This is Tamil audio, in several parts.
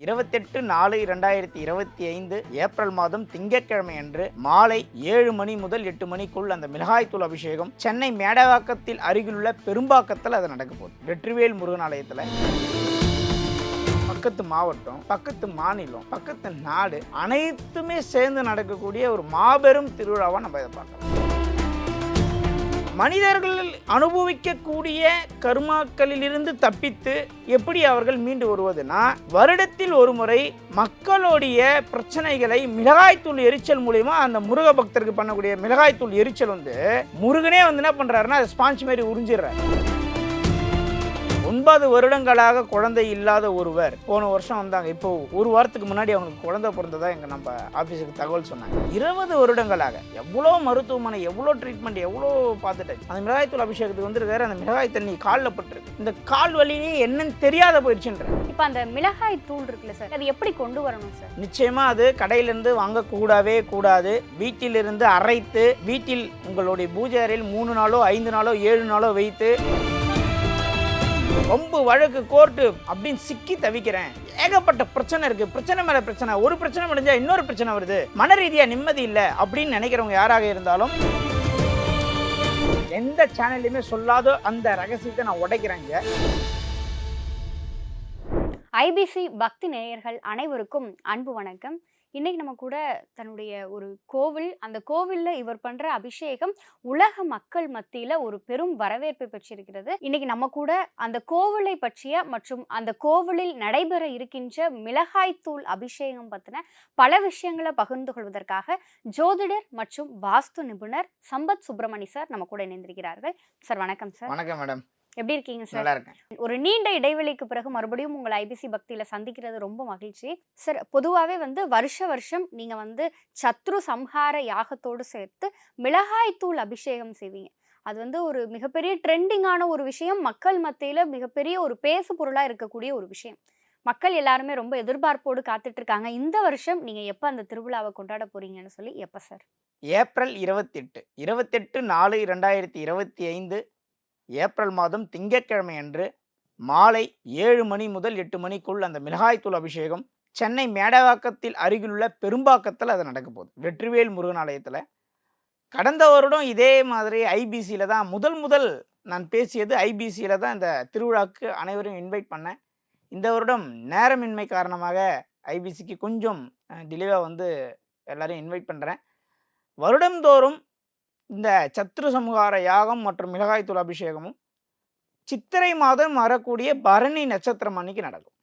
இருபத்தெட்டு நாலு இரண்டாயிரத்தி இருபத்தி ஐந்து ஏப்ரல் மாதம் திங்கட்கிழமை அன்று மாலை ஏழு மணி முதல் எட்டு மணிக்குள் அந்த மிளகாய்த்தூள் அபிஷேகம் சென்னை மேடவாக்கத்தில் அருகிலுள்ள பெரும்பாக்கத்தில் அது நடக்க போகுது. வெற்றிவேல் முருகன் ஆலயத்தில். பக்கத்து மாவட்டம் பக்கத்து மாநிலம் பக்கத்து நாடு அனைத்துமே சேர்ந்து நடக்கக்கூடிய ஒரு மாபெரும் திருவிழாவாக நம்ம இதை பார்க்கலாம் மனிதர்கள் அனுபவிக்கக்கூடிய கர்மாக்களிலிருந்து தப்பித்து எப்படி அவர்கள் மீண்டு வருவதுனா வருடத்தில் ஒரு முறை மக்களுடைய பிரச்சனைகளை மிளகாய்த்தூள் எரிச்சல் மூலிமா அந்த முருக பக்தருக்கு பண்ணக்கூடிய மிளகாய்த்தூள் எரிச்சல் வந்து முருகனே வந்து என்ன பண்றாருன்னா அதை ஸ்பாஞ்ச் மாதிரி உறிஞ்சிடுறாரு. ஒன்பது வருடங்களாக குழந்தை இல்லாத ஒருவர். போன வருஷம் வந்தாங்க. இப்போ ஒரு வாரத்துக்கு முன்னாடி அவங்களுக்கு குழந்தை பிறந்ததா எங்க நம்ம ஆபீஸுக்கு தகவல் சொன்னாங்க. இருபது வருடங்களாக எவ்வளோ மருத்துவமனை எவ்வளோ ட்ரீட்மெண்ட் எவ்வளோ பார்த்துட்டாச்சு. அந்த மிளகாய்த்தூள் அபிஷேகத்துக்கு வந்துருக்காரு. அந்த மிளகாய் தண்ணி காலில் பட்டிருக்கு. இந்த கால் வலியே என்னன்னு தெரியாத போயிடுச்சுன்ற இப்போ அந்த மிளகாய் தூள் இருக்குல்ல சார் அது எப்படி கொண்டு வரணும் சார்? நிச்சயமா அது கடையிலிருந்து வாங்கக்கூடவே கூடாது. வீட்டிலிருந்து அரைத்து வீட்டில் உங்களுடைய பூஜை அறையில் மூணு நாளோ ஐந்து நாளோ ஏழு நாளோ வைத்து ரொம்ப வழக்கு கோர்ட்டு அப்படின்னு சிக்கி தவிக்கிறேன். ஏகப்பட்ட பிரச்சனை இருக்கு. பிரச்சனை மேல பிரச்சனை. ஒரு பிரச்சனை முடிஞ்சா இன்னொரு பிரச்சனை வருது. மன ரீதியா நிம்மதி இல்லை அப்படின்னு நினைக்கிறவங்க யாராக இருந்தாலும் எந்த சேனல்லையுமே சொல்லாத அந்த ரகசியத்தை நான் உடைக்கிறேங்க ஐபிசி பக்தி நேயர்கள் அனைவருக்கும் அன்பு வணக்கம். இன்னைக்கு நம்ம கூட தன்னுடைய ஒரு கோவில் அந்த கோவில்ல இவர் பண்ற அபிஷேகம் உலக மக்கள் மத்தியில் ஒரு பெரும் வரவேற்பை பெற்றிருக்கிறது. இன்னைக்கு நம்ம கூட அந்த கோவிலை பற்றிய மற்றும் அந்த கோவிலில் நடைபெற இருக்கின்ற மிளகாய்த்தூள் அபிஷேகம் பத்தின பல விஷயங்களை பகிர்ந்து கொள்வதற்காக ஜோதிடர் மற்றும் வாஸ்து நிபுணர் சம்பத் சுப்பிரமணி சார் நம்ம கூட இணைந்திருக்கிறார்கள். சார் வணக்கம் சார். வணக்கம் மேடம். எப்படி இருக்கீங்க சார்? நல்லா இருக்கேன். ஒரு நீண்ட இடைவெளிக்கு பிறகு மறுபடியும் உங்களை ஐபிசி பக்தியில சந்திக்கிறது ரொம்ப மகிழ்ச்சி. சார் பொதுவாகவே வந்து வருஷ வருஷம் நீங்க வந்து சத்ரு சம்ஹார யாகத்தோடு சேர்த்து மிளகாய்த்தூள் அபிஷேகம் செய்வீங்க. அது வந்து ஒரு மிகப்பெரிய ட்ரெண்டிங்கான ஒரு விஷயம். மக்கள் மத்தியில மிகப்பெரிய ஒரு பேசு பொருளா இருக்கக்கூடிய ஒரு விஷயம். மக்கள் எல்லாருமே ரொம்ப எதிர்பார்ப்போடு காத்துட்டு இருக்காங்க. இந்த வருஷம் நீங்க எப்ப அந்த திருவிழாவை கொண்டாட போறீங்கன்னு சொல்லி எப்ப சார்? ஏப்ரல் இருபத்தெட்டு. இருபத்தெட்டு நாலு இரண்டாயிரத்தி இருபத்தி ஐந்து ஏப்ரல் மாதம் திங்கட்கிழமை அன்று மாலை ஏழு மணி முதல் எட்டு மணிக்குள் அந்த மிளகாய்த்தூள் அபிஷேகம் சென்னை மேடவாக்கத்தில் அருகிலுள்ள பெரும்பாக்கத்தில் அது நடக்க போகுது. வெற்றிவேல் முருகன் ஆலயத்தில். கடந்த வருடம் இதே மாதிரி ஐபிசியில் தான் முதல் முதல் நான் பேசியது ஐபிசியில் தான் இந்த திருவிழாவுக்கு அனைவரையும் இன்வைட் பண்ணேன். இந்த வருடம் நேரமின்மை காரணமாக ஐபிசிக்கு கொஞ்சம் டிலேவாக வந்து எல்லோரும் இன்வைட் பண்ணுறேன் வருடந்தோறும் இந்த சத்ரு சம்ஹார யாகம் மற்றும் மிளகாய்த்தூள் அபிஷேகமும் சித்திரை மாதம் வரக்கூடிய பரணி நட்சத்திரம் அன்னைக்கு நடக்கும்.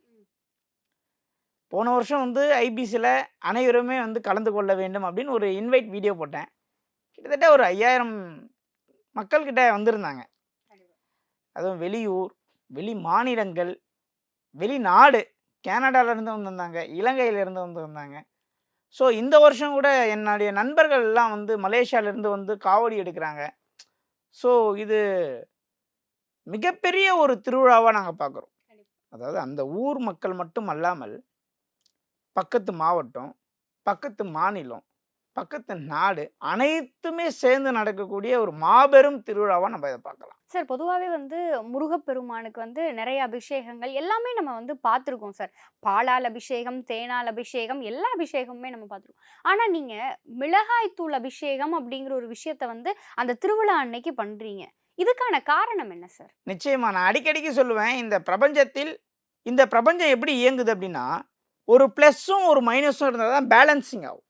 போன வருஷம் வந்து ஐபிசியில் அனைவருமே வந்து கலந்து கொள்ள வேண்டும் அப்படின்னு ஒரு இன்வைட் வீடியோ போட்டேன். கிட்டத்தட்ட ஒரு ஐயாயிரம் மக்கள்கிட்ட வந்திருந்தாங்க. அதுவும் வெளியூர் வெளி மாநிலங்கள் வெளிநாடு கனடாலேருந்து வந்திருந்தாங்க இலங்கையிலேருந்து வந்திருந்தாங்க. ஸோ இந்த வருஷம் கூட என்னுடைய நண்பர்கள் எல்லாம் வந்து மலேசியாவிலேருந்து வந்து காவடி எடுக்கிறாங்க. ஸோ இது மிகப்பெரிய ஒரு திருவிழாவாக நாங்கள் பார்க்குறோம் அதாவது அந்த ஊர் மக்கள் மட்டும் அல்லாமல் பக்கத்து மாவட்டம் பக்கத்து மாநிலம் பக்கத்து நாடு அனைத்துமே சேர்ந்து நடக்கக்கூடிய ஒரு மாபெரும் திருவிழாவாக நம்ம இதை பார்க்கலாம் சார் பொதுவாகவே வந்து முருகப்பெருமானுக்கு வந்து நிறைய அபிஷேகங்கள் எல்லாமே நம்ம வந்து பார்த்துருக்கோம் சார். பாலால் அபிஷேகம் தேனால் அபிஷேகம் எல்லா அபிஷேகமுமே நம்ம பார்த்துருக்கோம். ஆனால் நீங்கள் மிளகாய்த்தூள் அபிஷேகம் அப்படிங்கிற ஒரு விஷயத்த வந்து அந்த திருவிழா அன்னைக்கு பண்ணுறீங்க இதுக்கான காரணம் என்ன சார்? நிச்சயமா. நான் அடிக்கடிக்கு சொல்லுவேன் இந்த பிரபஞ்சத்தில் இந்த பிரபஞ்சம் எப்படி இயங்குது அப்படின்னா ஒரு ப்ளஸ்ஸும் ஒரு மைனஸும் இருந்தால் தான் பேலன்சிங் ஆகும்.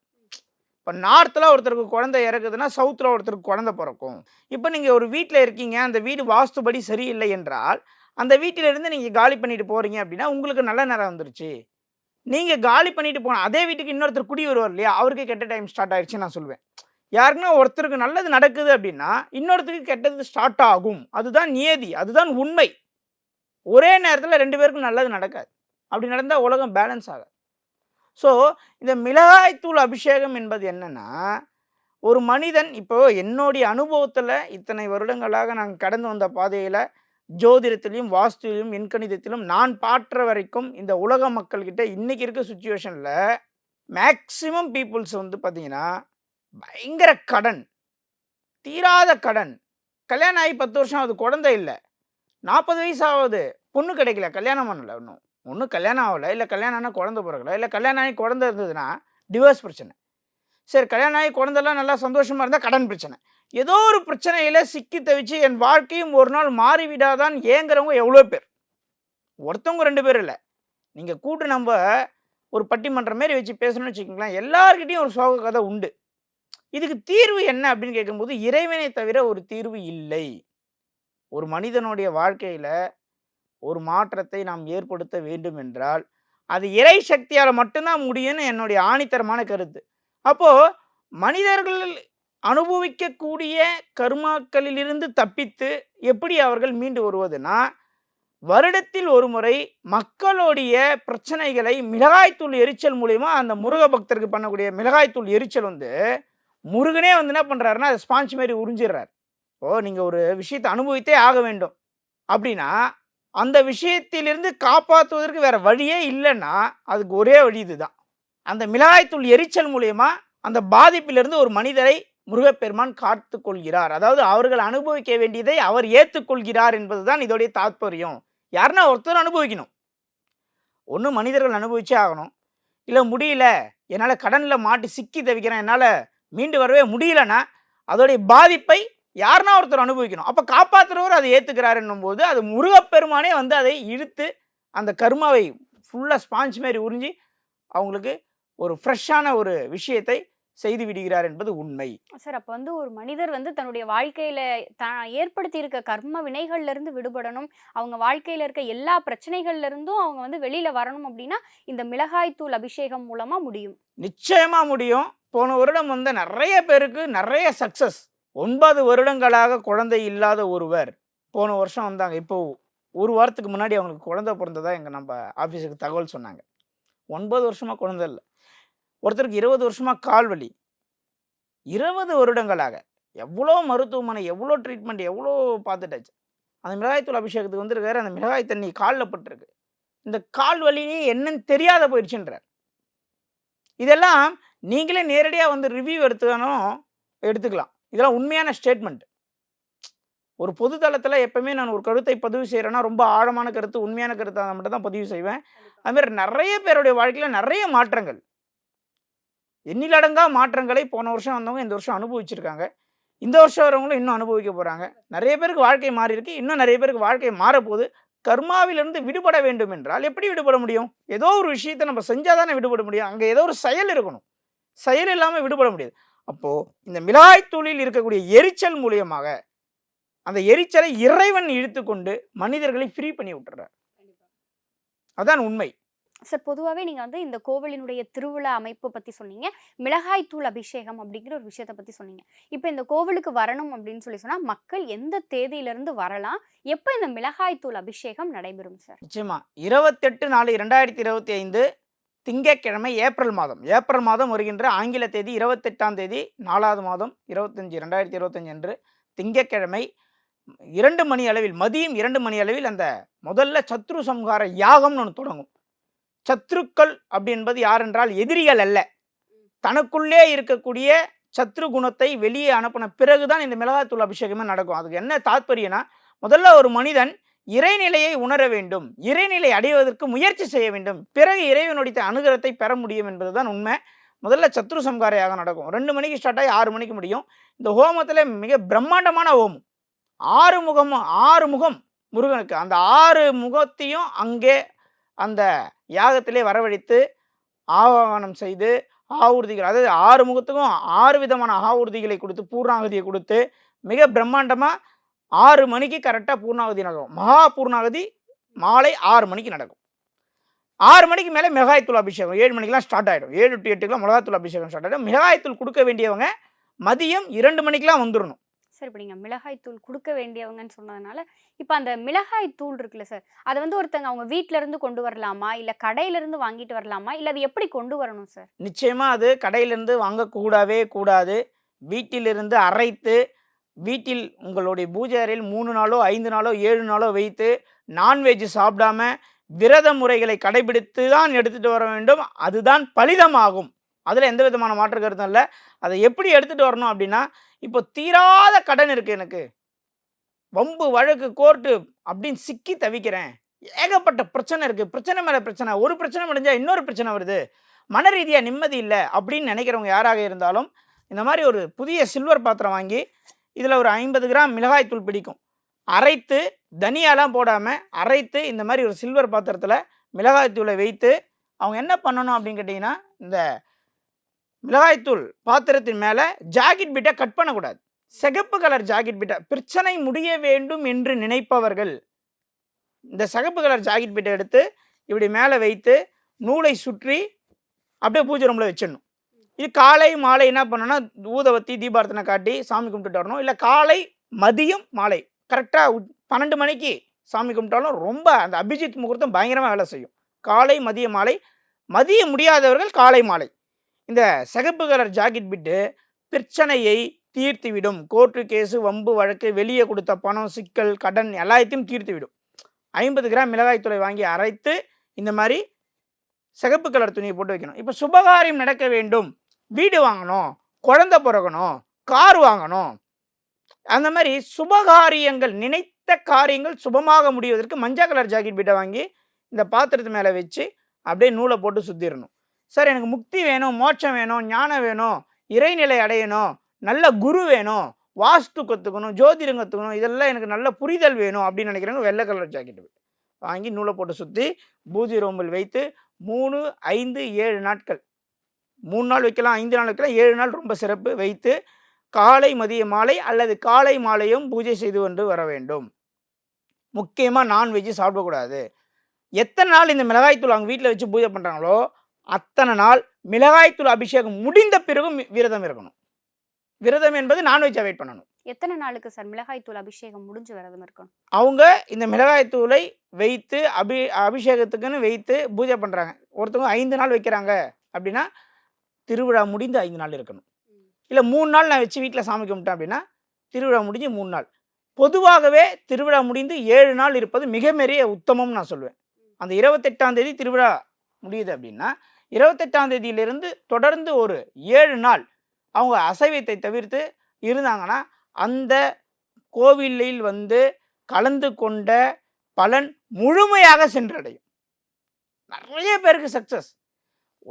இப்போ நார்த்தில் ஒருத்தருக்கு குழந்தை இறக்குதுன்னா சவுத்தில் ஒருத்தருக்கு குழந்தை பிறக்கும். இப்போ நீங்கள் ஒரு வீட்டில் இருக்கீங்க அந்த வீடு வாஸ்துபடி சரியில்லை என்றால் அந்த வீட்டிலிருந்து நீங்கள் காலி பண்ணிட்டு போகிறீங்க அப்படின்னா உங்களுக்கு நல்ல நேரம் வந்துருச்சு. நீங்கள் காலி பண்ணிட்டு போன அதே வீட்டுக்கு இன்னொருத்தர் குடி வருவார் இல்லையா அவருக்கு கெட்ட டைம் ஸ்டார்ட் ஆயிடுச்சு நான் சொல்லுவேன் யாருக்குன்னா ஒருத்தருக்கு நல்லது நடக்குது அப்படின்னா இன்னொருத்தருக்கு கெட்டது ஸ்டார்ட் ஆகும். அதுதான் நியதி அதுதான் உண்மை. ஒரே நேரத்தில் ரெண்டு பேருக்கும் நல்லது நடக்காது. அப்படி நடந்தால் உலகம் பேலன்ஸ் ஆகாது. ஸோ இந்த மிளகாய்த்தூள் அபிஷேகம் என்பது என்னென்னா ஒரு மனிதன் இப்போ என்னுடைய அனுபவத்தில் இத்தனை வருடங்களாக நான் கடந்து வந்த பாதையில் ஜோதிடத்திலையும் வாஸ்துவிலும் எண்கணிதத்திலும் நான் பாற்ற வரைக்கும் இந்த உலக மக்கள்கிட்ட இன்னைக்கு இருக்க சுச்சுவேஷனில் மேக்சிமம் பீப்புள்ஸ் வந்து பார்த்தீங்கன்னா பயங்கர கடன் தீராத கடன். கல்யாணம் ஆகி பத்து வருஷம் ஆகுது குழந்தை இல்லை. நாற்பது வயசு ஆகுது பொண்ணு கிடைக்கல கல்யாணம் பண்ணல இன்னும். ஒன்றும் கல்யாணம் ஆகலை. இல்லை கல்யாணம் ஆனால் குழந்த பிறகுல இல்லை கல்யாணம் ஆகி குழந்தை இருந்ததுன்னா டிவோர்ஸ் பிரச்சனை. சரி கல்யாணம் ஆகி குழந்தெல்லாம் நல்லா சந்தோஷமாக இருந்தால் கடன் பிரச்சனை. ஏதோ ஒரு பிரச்சனையில் சிக்கி தவிச்சு என் வாழ்க்கையும் ஒரு நாள் மாறிவிடாதான் ஏங்குறவங்க எவ்வளோ பேர்? ஒருத்தவங்க ரெண்டு பேர் இல்லை. நீங்கள் கூட்டு நம்ம ஒரு பட்டிமன்றம் மாரி வச்சு பேசணும்னு வச்சுக்கோங்களேன் எல்லாருக்கிட்டையும் ஒரு சோக கதை உண்டு. இதுக்கு தீர்வு என்ன அப்படின்னு கேட்கும்போது இறைவனை தவிர ஒரு தீர்வு இல்லை. ஒரு மனிதனுடைய வாழ்க்கையில் ஒரு மாற்றத்தை நாம் ஏற்படுத்த வேண்டும் என்றால் அது இறை சக்தியால் மட்டும்தான் முடியும்னு என்னுடைய ஆணித்தரமான கருத்து. அப்போது மனிதர்கள் அனுபவிக்கக்கூடிய கர்மாக்களிலிருந்து தப்பித்து எப்படி அவர்கள் மீண்டு வருவதுனா வருடத்தில் ஒரு முறை மக்களுடைய பிரச்சனைகளை மிளகாய்த்தூள் எரிச்சல் மூலிமா அந்த முருக பக்தருக்கு பண்ணக்கூடிய மிளகாய்த்தூள் எரிச்சல் வந்து முருகனே வந்து என்ன பண்ணுறாருன்னா அதை ஸ்பாஞ்ச் மாதிரி உறிஞ்சிடுறார். ஓ நீங்கள் ஒரு விஷயத்தை அனுபவித்தே ஆக வேண்டும். அப்படின்னா அந்த விஷயத்திலிருந்து காப்பாற்றுவதற்கு வேறு வழியே இல்லைன்னா அதுக்கு ஒரே வழி இதுதான். அந்த மிளகாய்த்தூள் எரிச்சல் மூலயமா அந்த பாதிப்பிலிருந்து ஒரு மனிதரை முருகப்பெருமான் காத்து கொள்கிறார் அதாவது அவர்கள் அனுபவிக்க வேண்டியதை அவர் ஏற்றுக்கொள்கிறார் என்பதுதான் இதோடைய தாத்பரியம். யாருன்னா ஒருத்தர் அனுபவிக்கணும். ஒன்று மனிதர்கள் அனுபவிச்சே ஆகணும். இல்லை முடியல என்னால் கடனில் மாட்டி சிக்கி தவிக்கிறேன் என்னால் மீண்டு வரவே முடியலன்னா அதோடைய பாதிப்பை யாருன்னா ஒருத்தர் அனுபவிக்கணும். அப்போ காப்பாற்றுறவர் அதை ஏற்றுக்கிறாருன்னும் போது அது முருகப்பெருமானே வந்து அதை இழுத்து அந்த கர்மாவை ஃபுல்லாக ஸ்பாஞ்ச் மாதிரி உறிஞ்சி அவங்களுக்கு ஒரு ஃப்ரெஷ்ஷான ஒரு விஷயத்தை செய்து விடுகிறார் என்பது உண்மை. சார் அப்போ வந்து ஒரு மனிதர் வந்து தன்னுடைய வாழ்க்கையில தான் ஏற்படுத்தி இருக்க கர்ம வினைகள்ல இருந்து விடுபடணும். அவங்க வாழ்க்கையில இருக்க எல்லா பிரச்சனைகள்ல இருந்தும் அவங்க வந்து வெளியில வரணும் அப்படின்னா இந்த மிளகாய் தூள் அபிஷேகம் மூலமா முடியும். நிச்சயமா முடியும். போன வருடம் வந்து நிறைய பேருக்கு நிறைய சக்சஸ் ஒன்பது வருடங்களாக குழந்தை இல்லாத ஒருவர். போன வருஷம் வந்தாங்க. இப்போ ஒரு வாரத்துக்கு முன்னாடி அவங்களுக்கு குழந்தை பிறந்ததா எங்க நம்ம ஆஃபீஸுக்கு தகவல் சொன்னாங்க. ஒன்பது வருஷமா குழந்தை இல்லை. ஒருத்தருக்கு இருபது வருஷமா கால் வலி. இருபது வருடங்களாக எவ்வளோ மருத்துவமனை எவ்வளோ ட்ரீட்மெண்ட் எவ்வளோ பார்த்துட்டாச்சு. அந்த மிளகாய்த்தூள் அபிஷேகத்துக்கு வந்திருக்காரு அந்த மிளகாய் தண்ணி காலில் பட்டிருக்கு. இந்த கால் வலியே என்னன்னு தெரியாத போயிடுச்சுன்றார். இதெல்லாம் நீங்களே நேரடியாக வந்து ரிவ்யூ எடுத்துக்கணும் எடுத்துக்கலாம். இதெல்லாம் உண்மையான ஸ்டேட்மெண்ட் ஒரு பொது தளத்தில் எப்பவுமே நான் ஒரு கருத்தை பதிவு செய்கிறேன்னா ரொம்ப ஆழமான கருத்து உண்மையான கருத்தை மட்டும் தான் பதிவு செய்வேன். அதுமாதிரி நிறைய பேருடைய வாழ்க்கையில் நிறைய மாற்றங்கள். எண்ணிலடங்கா மாற்றங்களை போன வருஷம் வந்தவங்க இந்த வருஷம் அனுபவிச்சிருக்காங்க. இந்த வருஷம் வரவங்களும் இன்னும் அனுபவிக்க போகிறாங்க நிறைய பேருக்கு வாழ்க்கை மாறி இருக்கு. இன்னும் நிறைய பேருக்கு வாழ்க்கை மாறப்போகுது. கர்மாவிலிருந்து விடுபட வேண்டும் என்றால் எப்படி விடுபட முடியும்? ஏதோ ஒரு விஷயத்தை நம்ம செஞ்சால் தானே விடுபட முடியும். அங்கே ஏதோ ஒரு செயல் இருக்கணும். செயல் இல்லாமல் விடுபட முடியாது. அப்போது இந்த மிளகாய் தூளில் இருக்கக்கூடிய எரிச்சல் மூலியமாக அந்த எரிச்சலை இறைவன் இழுத்துக்கொண்டு மனிதர்களை ஃப்ரீ பண்ணி விட்டுறார். அதான் உண்மை. சார் பொதுவாகவே நீங்க வந்து இந்த கோவிலினுடைய திருவிழா அமைப்பு பத்தி சொன்னீங்க. மிளகாய் தூள் அபிஷேகம் அப்படிங்கிற ஒரு விஷயத்த பத்தி சொன்னீங்க. இப்போ இந்த கோவிலுக்கு வரணும் அப்படின்னு சொல்லி சொன்னா மக்கள் எந்த தேதியில இருந்து வரலாம்? எப்போ இந்த மிளகாய் தூள் அபிஷேகம் நடைபெறும் சார்? நிச்சயமா. இருபத்தெட்டு நாலு இரண்டாயிரத்தி இருபத்தி ஐந்து திங்கட்கிழமை ஏப்ரல் மாதம். ஏப்ரல் மாதம் வருகின்ற ஆங்கில தேதி இருபத்தெட்டாம் தேதி நாலாவது மாதம் இருபத்தஞ்சி ரெண்டாயிரத்தி இருபத்தஞ்சு அன்று திங்கட்கிழமை இரண்டு மணி அளவில் மதியம் இரண்டு மணி அளவில் அந்த முதல்ல சத்ரு சம்ஹார யாகம்னு ஒன்று தொடங்கும். சத்ருக்கள் அப்படி என்பது யார் என்றால் எதிரிகள் அல்ல. தனக்குள்ளே இருக்கக்கூடிய சத்ரு குணத்தை வெளியே அனுப்பின பிறகுதான் இந்த மிளகாத்தூள் அபிஷேகமே நடக்கும். அதுக்கு என்ன தாத்பரியனா முதல்ல ஒரு மனிதன் இறைநிலையை உணர வேண்டும் இறைநிலை அடைவதற்கு முயற்சி செய்ய வேண்டும். பிறகு இறைவனுடைய அனுகிரகத்தை பெற முடியும் என்பதுதான் உண்மை. முதல்ல சத்ரு சம்காரையாக யாகம் நடக்கும். ரெண்டு மணிக்கு ஸ்டார்ட் ஆகி ஆறு மணிக்கு முடியும். இந்த ஹோமத்தில் மிக பிரம்மாண்டமான ஹோமம். ஆறு முகம் ஆறு முகம் முருகனுக்கு. அந்த ஆறு முகத்தையும் அங்கே அந்த யாகத்திலே வரவழைத்து ஆவாகனம் செய்து ஆவூர்திகள் அதாவது ஆறு முகத்துக்கும் ஆறு விதமான ஆவூர்திகளை கொடுத்து பூர்ணாகதியை கொடுத்து மிக பிரம்மாண்டமாக ஆறு மணிக்கு கரெக்டாக பூர்ணாகதி நடக்கும். மகா பூர்ணாகதி மாலை ஆறு மணிக்கு நடக்கும். ஆறு மணிக்கு மேலே மிளகாய்த்தூள் அபிஷேகம். ஏழு மணிக்கெலாம் ஸ்டார்ட் ஆகிடும் ஏழு டு எட்டுக்கெலாம் மிளகாய்த்தூள் அபிஷேகம் ஸ்டார்ட் ஆகிடும் மிளகாய்த்தூள் கொடுக்க வேண்டியவங்க மதியம் இரண்டு மணிக்கெலாம் வந்துடணும் சார் இப்போ நீங்கள் மிளகாய் தூள் கொடுக்க வேண்டியவங்கன்னு சொன்னதுனால இப்போ அந்த மிளகாய் தூள் இருக்குல்ல சார் அதை வந்து ஒருத்தங்க அவங்க வீட்ல இருந்து கொண்டு வரலாமா? இல்லை கடையில இருந்து வாங்கிட்டு வரலாமா? இல்லை அது எப்படி கொண்டு வரணும் சார்? நிச்சயமாக அது கடையிலிருந்து வாங்கக்கூடவே கூடாது. வீட்டிலிருந்து அரைத்து வீட்டில் உங்களுடைய பூஜை அறையில் மூணு நாளோ ஐந்து நாளோ ஏழு நாளோ வைத்து நான்வெஜ் சாப்பிடாம விரத முறைகளை கடைபிடித்து தான் எடுத்துகிட்டு வர வேண்டும். அதுதான் பலிதமாகும். அதில் எந்த விதமான மாற்று கருத்தும் இல்லை. அதை எப்படி எடுத்துகிட்டு வரணும் அப்படின்னா இப்போ தீராத கடன் இருக்குது எனக்கு. வம்பு வழக்கு கோர்ட்டு அப்படின்னு சிக்கி தவிக்கிறேன். ஏகப்பட்ட பிரச்சனை இருக்குது பிரச்சனை மேலே பிரச்சனை. ஒரு பிரச்சனை முடிஞ்சால் இன்னொரு பிரச்சனை வருது. மன ரீதியாக நிம்மதி இல்லை அப்படின்னு நினைக்கிறவங்க யாராக இருந்தாலும் இந்த மாதிரி ஒரு புதிய சில்வர் பாத்திரம் வாங்கி இதில் ஒரு ஐம்பது கிராம் மிளகாய்த்தூள் பிடிக்கும். அரைத்து தனியாலாம் போடாமல் அரைத்து இந்த மாதிரி ஒரு சில்வர் பாத்திரத்தில் மிளகாய்த்தூளை வைத்து அவங்க என்ன பண்ணணும் அப்படின்னு கேட்டிங்கன்னா இந்த மிளகாய்த்தூள் பாத்திரத்தின் மேலே ஜாக்கெட் பிட்டை கட் பண்ணக்கூடாது. சிகப்பு கலர் ஜாக்கெட் பிட்டை பிரச்சனை முடிய வேண்டும் என்று நினைப்பவர்கள் இந்த சிகப்பு கலர் ஜாக்கெட் பிட்டை எடுத்து இப்படி மேலே வைத்து நூலை சுற்றி அப்படியே பூஜை ரூமில் வச்சிடணும். இது காலை மாலை என்ன பண்ணணும்னா ஊதவத்தி தீபார்த்தனை காட்டி சாமி கும்பிட்டுட்டு வரணும். இல்லை காலை மதியம் மாலை. கரெக்டாக பன்னெண்டு மணிக்கு சாமி கும்பிட்டாலும் ரொம்ப அந்த அபிஜித் முகூர்த்தம் பயங்கரமாக வேலை செய்யும். காலை மதிய மாலை. மதிய முடியாதவர்கள் காலை மாலை. இந்த சிகப்பு கலர் ஜாக்கெட் பிட்டு பிரச்சனையை தீர்த்துவிடும். கோர்ட்டு கேஸு வம்பு வழக்கு வெளியே கொடுத்த பணம் சிக்கல் கடன் எல்லாத்தையும் தீர்த்துவிடும். ஐம்பது கிராம் மிளகாய்த்தூளை வாங்கி அரைத்து இந்த மாதிரி சிகப்பு கலர் துணியை போட்டு வைக்கணும். இப்போ சுபகாரியம் நடக்க வேண்டும். வீடு வாங்கணும் குழந்த பிறக்கணும் கார் வாங்கணும். அந்த மாதிரி சுபகாரியங்கள் நினைத்த காரியங்கள் சுபமாக முடிவதற்கு மஞ்சள் கலர் ஜாக்கெட் பீட்டை வாங்கி இந்த பாத்திரத்து மேலே வச்சு அப்படியே நூலை போட்டு சுற்றிடணும் சார் எனக்கு முக்தி வேணும் மோட்சம் வேணும் ஞானம் வேணும் இறைநிலை அடையணும் நல்ல குரு வேணும் வாஸ்து கற்றுக்கணும் ஜோதிடம் கற்றுக்கணும் இதெல்லாம் எனக்கு நல்ல புரிதல் வேணும் அப்படின்னு நினைக்கிறவங்க வெள்ளை கலர் ஜாக்கெட் வாங்கி நூலை போட்டு சுற்றி பூஜை ரோம்பில் வைத்து மூணு ஐந்து ஏழு நாட்கள் மூணு நாள் வைக்கலாம் ஐந்து நாள் வைக்கலாம் ஏழு நாள் ரொம்ப சிறப்பு வைத்து காலை மதிய மாலை அல்லது காலை மாலையும் பூஜை செய்து கொண்டு வர வேண்டும். முக்கியமாக நான்வெஜ் சாப்பிடக்கூடாது. எத்தனை நாள் இந்த மிளகாய்த்தூள் அவங்க வீட்டில் வச்சு பூஜை பண்ணுறாங்களோ அத்தனை நாள் மிளகாய்த்தூள் அபிஷேகம் முடிந்த பிறகும் விரதம் இருக்கணும். விரதம் என்பது நான்வெஜ் அவாய்ட் பண்ணணும். எத்தனை நாளுக்கு சார் மிளகாய்த்தூள் அபிஷேகம் முடிஞ்சு விரதம் இருக்கணும்? அவங்க இந்த மிளகாய்த்தூளை வைத்து அபி அபிஷேகத்துக்குன்னு வைத்து பூஜை பண்ணுறாங்க ஒருத்தவங்க ஐந்து நாள் வைக்கிறாங்க அப்படின்னா திருவிழா முடிந்து ஐந்து நாள் இருக்கணும். இல்லை மூணு நாள் நான் வச்சு வீட்டில் சாமி கும்பிட்டேன் அப்படின்னா திருவிழா முடிஞ்சு மூணு நாள். பொதுவாகவே திருவிழா முடிந்து ஏழு நாள் இருப்பது மிக பெரிய உத்தமம் நான் சொல்லுவேன். அந்த இருபத்தெட்டாம் தேதி திருவிழா முடியுது அப்படின்னா இருபத்தெட்டாம் தேதியிலிருந்து தொடர்ந்து ஒரு ஏழு நாள் அவங்க அசைவத்தை தவிர்த்து இருந்தாங்கன்னா அந்த கோவிலில் வந்து கலந்து கொண்ட பலன் முழுமையாக சென்றடையும். நிறைய பேருக்கு சக்ஸஸ்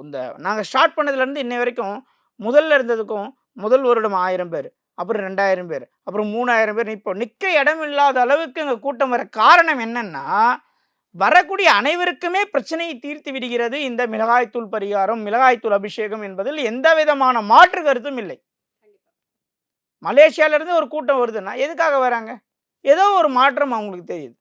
இந்த நாங்கள் ஸ்டார்ட் பண்ணதுலேருந்து இன்னை வரைக்கும் முதல்ல இருந்ததுக்கும் முதல் வருடம் ஆயிரம் பேர் அப்புறம் ரெண்டாயிரம் பேர் அப்புறம் மூணாயிரம் பேர். இப்போ நிற்க இடம் இல்லாத அளவுக்கு எங்கள் கூட்டம் வர காரணம் என்னன்னா வரக்கூடிய அனைவருக்குமே பிரச்சனையை தீர்த்து விடுகிறது இந்த மிளகாய்த்தூள் பரிகாரம் மிளகாய்த்தூள் அபிஷேகம் என்பதில் எந்த விதமான மாற்று கருத்தும் இல்லை. மலேசியால இருந்து ஒரு கூட்டம் வருதுன்னா எதுக்காக வராங்க? ஏதோ ஒரு மாற்றம் அவங்களுக்கு தெரியுது.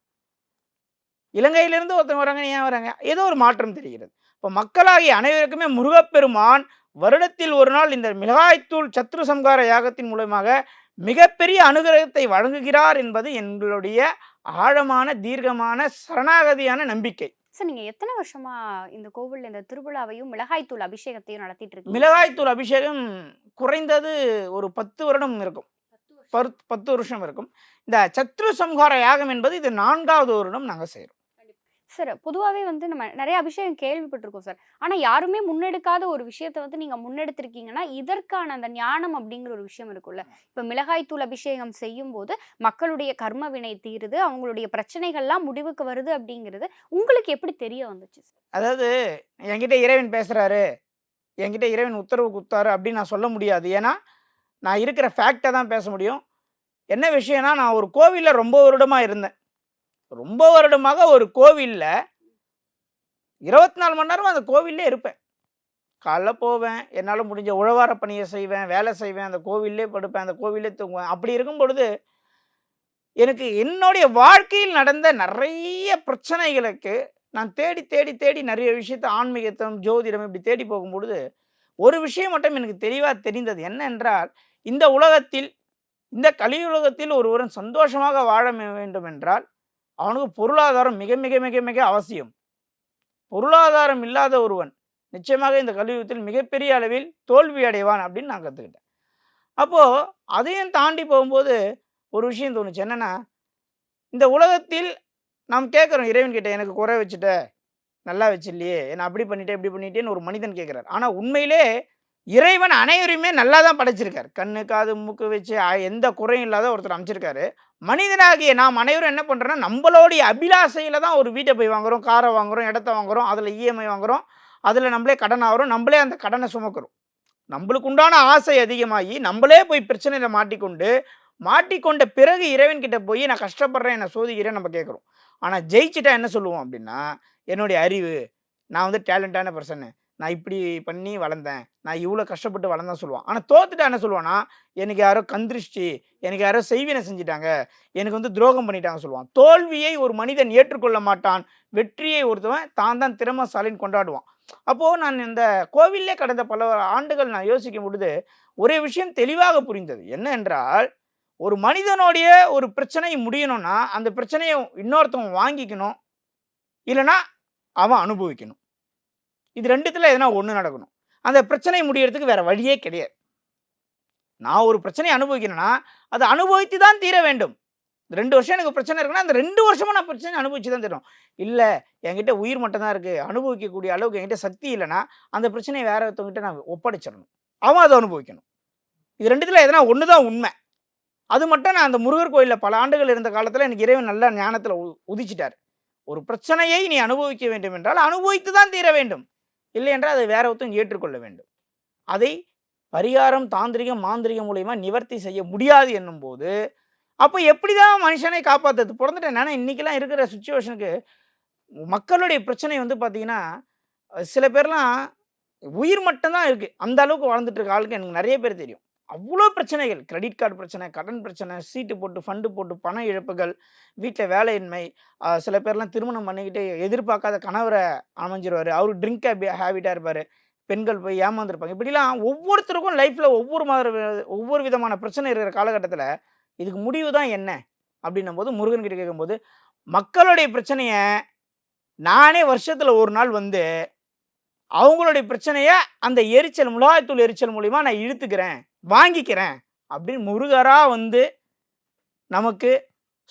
இலங்கையிலிருந்து ஒருத்தவங்க வராங்க ஏன் வராங்க? ஏதோ ஒரு மாற்றம் தெரிகிறது. இப்போ மக்களாகிய அனைவருக்குமே முருகப்பெருமான் வருடத்தில் ஒரு நாள் இந்த மிளகாய்த்தூள் சத்ரு சம்கார யாகத்தின் மூலமாக மிகப்பெரிய அனுகிரகத்தை வழங்குகிறார் என்பது எங்களுடைய ஆழமான தீர்க்கமான சரணாகதியான நம்பிக்கை. சார் நீங்க எத்தனை வருஷமா இந்த கோவில்ல இந்த திருவிழாவையும் மிளகாய்த்தூள் அபிஷேகத்தையும் நடத்திட்டு இருக்கீங்க? மிளகாய்த்தூள் அபிஷேகம் குறைந்தது ஒரு பத்து வருடம் இருக்கும். பத்து பத்து வருஷம் இருக்கும். இந்த சத்ரு சம்ஹார யாகம் என்பது இது நான்காவது வருடம் நாங்கள் செய்கிறோம் சார் பொதுவாகவே வந்து நம்ம நிறைய அபிஷேகம் கேள்விப்பட்டிருக்கோம் சார். ஆனா யாருமே முன்னெடுக்காத ஒரு விஷயத்த வந்து நீங்க முன்னெடுத்திருக்கீங்கன்னா இதற்கான அந்த ஞானம் அப்படிங்கிற ஒரு விஷயம் இருக்குல்ல இப்ப மிளகாய்த்தூள் அபிஷேகம் செய்யும் போது மக்களுடைய கர்ம வினை தீருது அவங்களுடைய பிரச்சனைகள்லாம் முடிவுக்கு வருது அப்படிங்கிறது உங்களுக்கு எப்படி தெரிய வந்துச்சு சார்? அதாவது என்கிட்ட இறைவன் பேசுகிறாரு என்கிட்ட இறைவன் உத்தரவு கொடுத்தாரு அப்படின்னு நான் சொல்ல முடியாது. ஏன்னா நான் இருக்கிற ஃபேக்டை தான் பேச முடியும். என்ன விஷயம்னா நான் ஒரு கோவிலில் ரொம்ப வருடமாக இருந்தேன். ரொம்ப வருடமாக ஒரு கோவிலில் இருபத்தி நாலு மணி நேரம் அந்த கோவில்லே இருப்பேன். காலைல போவேன் என்னால் முடிஞ்ச உழவார பணியை செய்வேன் வேலை செய்வேன் அந்த கோவில்லே படுப்பேன் அந்த கோவிலே தூங்குவேன். அப்படி இருக்கும் பொழுது எனக்கு என்னுடைய வாழ்க்கையில் நடந்த நிறைய பிரச்சனைகளுக்கு நான் தேடி தேடி தேடி நிறைய விஷயத்தை ஆன்மீகத்தம் ஜோதிடம் இப்படி தேடி போகும்பொழுது ஒரு விஷயம் மட்டும் எனக்கு தெளிவாக தெரிந்தது. என்னென்றால் இந்த உலகத்தில் இந்த கலியுலகத்தில் ஒருவரும் சந்தோஷமாக வாழ வேண்டும் என்றால் அவனுக்கு பொருளாதாரம் மிக மிக மிக மிக அவசியம். பொருளாதாரம் இல்லாத ஒருவன் நிச்சயமாக இந்த கலியுகத்தில் மிகப்பெரிய அளவில் தோல்வி அடைவான் அப்படின்னு நான் கற்றுக்கிட்டேன் அப்போது அதையும் தாண்டி போகும்போது ஒரு விஷயம் தோணுச்சு. என்னென்னா இந்த உலகத்தில் நாம் கேட்குறோம் இறைவன்கிட்ட எனக்கு குறை வச்சுட்ட நல்லா வச்சில்லையே என்னை அப்படி பண்ணிட்டேன் இப்படி பண்ணிட்டேன்னு ஒரு மனிதன் கேட்குறாரு. ஆனால் உண்மையிலே இறைவன் அனைவரையுமே நல்லா தான் படைச்சிருக்கார். கண்ணு காது மூக்கு வச்சு எந்த குறையும் இல்லாத ஒருத்தர் அமைச்சிருக்காரு. மனிதனாகிய நாம் அனைவரும் என்ன பண்ணுறோன்னா நம்மளுடைய அபிலாசையில் தான் ஒரு வீட்டை போய் வாங்குறோம் காரை வாங்குறோம் இடத்த வாங்குறோம் அதில் இஎம்ஐ வாங்குறோம். அதில் நம்மளே கடன் ஆகிறோம் நம்மளே அந்த கடனை சுமக்கிறோம். நம்மளுக்கு உண்டான ஆசை அதிகமாகி நம்மளே போய் பிரச்சனையில் மாட்டிக்கொண்டு மாட்டிக்கொண்ட பிறகு இறைவன்கிட்ட போய் நான் கஷ்டப்படுறேன் என்னை சோதிக்கிறேன் நம்ம கேட்குறோம். ஆனால் ஜெயிச்சிட்டா என்ன சொல்லுவோம் அப்படின்னா என்னுடைய அறிவு நான் வந்து டேலண்டான பர்சனு நான் இப்படி பண்ணி வளர்ந்தேன். நான் இவ்வளோ கஷ்டப்பட்டு வளர்ந்தேன் சொல்லுவான். ஆனால் தோத்துட்டா என்ன சொல்லுவான்னா எனக்கு யாரோ கந்திருஷ்டி எனக்கு யாரோ செய்வினை செஞ்சிட்டாங்க எனக்கு வந்து துரோகம் பண்ணிட்டாங்க சொல்லுவான். தோல்வியை ஒரு மனிதன் ஏற்றுக்கொள்ள மாட்டான். வெற்றியை ஒருத்தவன் தான் தான் திறமசாலின்னு கொண்டாடுவான். அப்போது நான் இந்த கோவிலே கடந்த பல ஆண்டுகள் நான் யோசிக்கும் பொழுது ஒரே விஷயம் தெளிவாக புரிந்தது. என்ன என்றால் ஒரு மனிதனுடைய ஒரு பிரச்சனை முடியணும்னா அந்த பிரச்சனையை இன்னொருத்தவன் வாங்கிக்கணும். இல்லைன்னா அவன் அனுபவிக்கணும். இது ரெண்டுத்துல எதனா ஒன்று நடக்கணும். அந்த பிரச்சனை முடியறதுக்கு வேற வழியே கிடையாது. நான் ஒரு பிரச்சனையை அனுபவிக்கிறேன்னா அதை அனுபவித்து தான் தீர வேண்டும். இந்த ரெண்டு வருஷம் எனக்கு பிரச்சனை இருக்குன்னா அந்த ரெண்டு வருஷமா நான் பிரச்சனை அனுபவிச்சு தான் தீரும் இல்லை என்கிட்ட உயிர் மட்டும் தான் இருக்குது அனுபவிக்கக்கூடிய அளவுக்கு என்கிட்ட சக்தி இல்லைன்னா அந்த பிரச்சனையை வேற ஒருத்தவங்கிட்ட நான் ஒப்படைச்சிடணும். அவன் அதை அனுபவிக்கணும். இது ரெண்டுத்துல எதனா ஒன்று தான் உண்மை. அது மட்டும் நான் அந்த முருகர் கோயிலில் பல ஆண்டுகள் இருந்த காலத்தில் எனக்கு இறைவன் நல்ல ஞானத்தில் உதிச்சிட்டார். ஒரு பிரச்சனையை நீ அனுபவிக்க வேண்டும் என்றால் அனுபவித்து தான் தீர வேண்டும். இல்லை என்றால் அதை வேற ஒருத்தன் ஏற்றுக்கொள்ள வேண்டும். அதை பரிகாரம் தாந்திரிகம் மாந்திரிகம் மூலயமா நிவர்த்தி செய்ய முடியாது என்னும்போது அப்போ எப்படி தான் மனுஷனை காப்பாற்றுறது பிறந்துட்டேன் நான். இன்றைக்கெல்லாம் இருக்கிற சுச்சுவேஷனுக்கு மக்களுடைய பிரச்சனை வந்து பார்த்திங்கன்னா சில பேர்லாம் உயிர் மட்டும்தான் இருக்குது அந்த அளவுக்கு வாழ்ந்துட்டு இருக்க ஆளுக்கு எனக்கு நிறைய பேர் தெரியும். அவ்வளோ பிரச்சனைகள். கிரெடிட் கார்டு பிரச்சனை கடன் பிரச்சனை சீட்டு போட்டு ஃபண்டு போட்டு பண இழப்புகள் வீட்டில் வேலையின்மை சில பேர்லாம் திருமணம் பண்ணிக்கிட்டு எதிர்பார்க்காத கணவரை அமைஞ்சிருவார். அவர் ட்ரிங்க் ஹேபிட்டாக இருப்பார். பெண்கள் போய் ஏமாந்துருப்பாங்க. இப்படிலாம் ஒவ்வொருத்தருக்கும் லைஃப்பில் ஒவ்வொரு மாதிரி ஒவ்வொரு விதமான பிரச்சனை இருக்கிற காலகட்டத்தில் இதுக்கு முடிவு தான் என்ன? அப்படின்னும் போது முருகன் கிட்ட கேட்கும்போது மக்களுடைய பிரச்சனையை நானே வருஷத்தில் ஒரு நாள் வந்து அவங்களுடைய பிரச்சனையை அந்த எரிச்சல் மிளகாய்த்தூள் எரிச்சல் மூலிமா நான் இழுத்துக்கிறேன். வாங்கிக்கிறேன் அப்படின்னு முருகரா வந்து நமக்கு